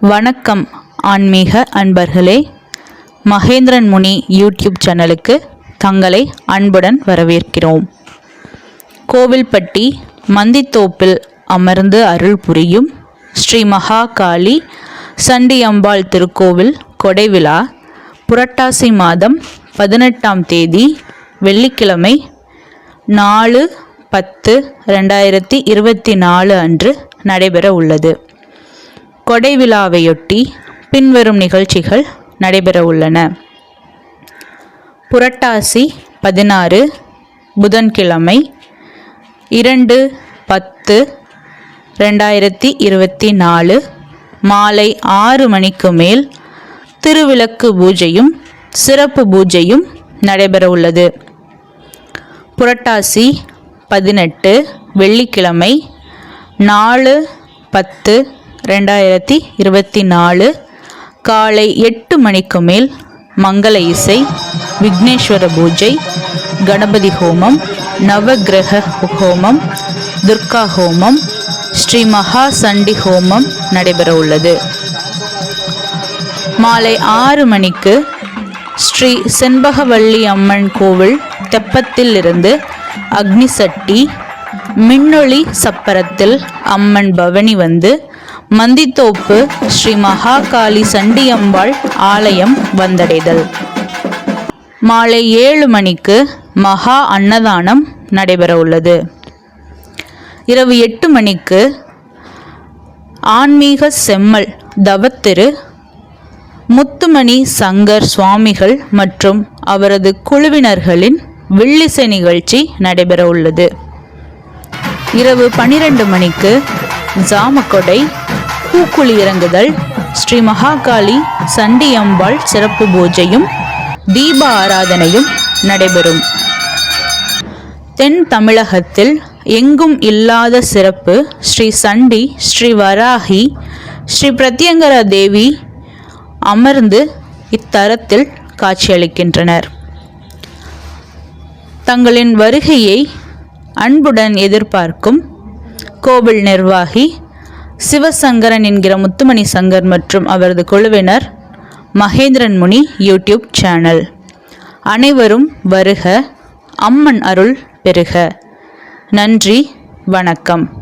வணக்கம் ஆன்மீக அன்பர்களே. மகேந்திரன் முனி யூடியூப் சேனலுக்கு தங்களை அன்புடன் வரவேற்கிறோம். கோவில்பட்டி மந்தித்தோப்பில் அமர்ந்து அருள் புரியும் ஸ்ரீ மகாகாளி சண்டியம்பாள் திருக்கோவில் கொடைவிழா புரட்டாசி மாதம் பதினெட்டாம் தேதி வெள்ளிக்கிழமை நாலு பத்து ரெண்டாயிரத்தி இருபத்தி நாலு அன்று நடைபெற உள்ளது. கொடை விழாவையொட்டி பின்வரும் நிகழ்ச்சிகள் நடைபெற உள்ளன புரட்டாசி பதினாறு புதன்கிழமை இரண்டு பத்து ரெண்டாயிரத்தி இருபத்தி நாலு மாலை ஆறு மணிக்கு மேல் திருவிளக்கு பூஜையும் சிறப்பு பூஜையும் நடைபெற உள்ளது புரட்டாசி பதினெட்டு வெள்ளிக்கிழமை நாலு பத்து ரெண்டாயிரத்தி இருபத்தி நாலு காலை எட்டு மணிக்கு மேல் மங்கள இசை விக்னேஸ்வர பூஜை கணபதி ஹோமம் நவக்கிரக ஹோமம் துர்கா ஹோமம் ஸ்ரீ மகா சண்டி ஹோமம் நடைபெற உள்ளது. மாலை ஆறு மணிக்கு ஸ்ரீ செண்பகவல்லி அம்மன் கோவில் தெப்பத்தில் இருந்து அக்னி சட்டி மின்னொளி சப்பரத்தில் அம்மன் பவனி வந்து மந்தித்தோப்பு ஸ்ரீ மகாகாளி சண்டியம்பாள் ஆலயம் வந்தடைதல். மாலை ஏழு மணிக்கு மகா அன்னதானம் நடைபெற உள்ளது இரவு எட்டு மணிக்கு ஆன்மீக செம்மல் தவத்திரு முத்துமணி சங்கர் சுவாமிகள் மற்றும் அவரது குழுவினர்களின் வில்லிசை நிகழ்ச்சி நடைபெற உள்ளது இரவு பனிரெண்டு மணிக்கு ஜாமக்கொடை பூக்குழி இறங்குதல் ஸ்ரீ மகாகாளி சண்டி அம்பாள் சிறப்பு பூஜையும் தீப ஆராதனையும் நடைபெறும். தென் தமிழகத்தில் எங்கும் இல்லாத சிறப்பு ஸ்ரீ சண்டி ஸ்ரீ வராகி ஸ்ரீ பிரத்யங்கர தேவி அமர்ந்து இத்தரத்தில் காட்சியளிக்கின்றனர். தங்களின் வருகையை அன்புடன் எதிர்பார்க்கும் கோவில் நிர்வாகி சிவசங்கரன் என்கிற முத்துமணி சங்கர் மற்றும் அவரது குழுவினர் மகேந்திரன் முனி யூடியூப் சேனல். அனைவரும் வருக அம்மன் அருள் பெருக. நன்றி வணக்கம்.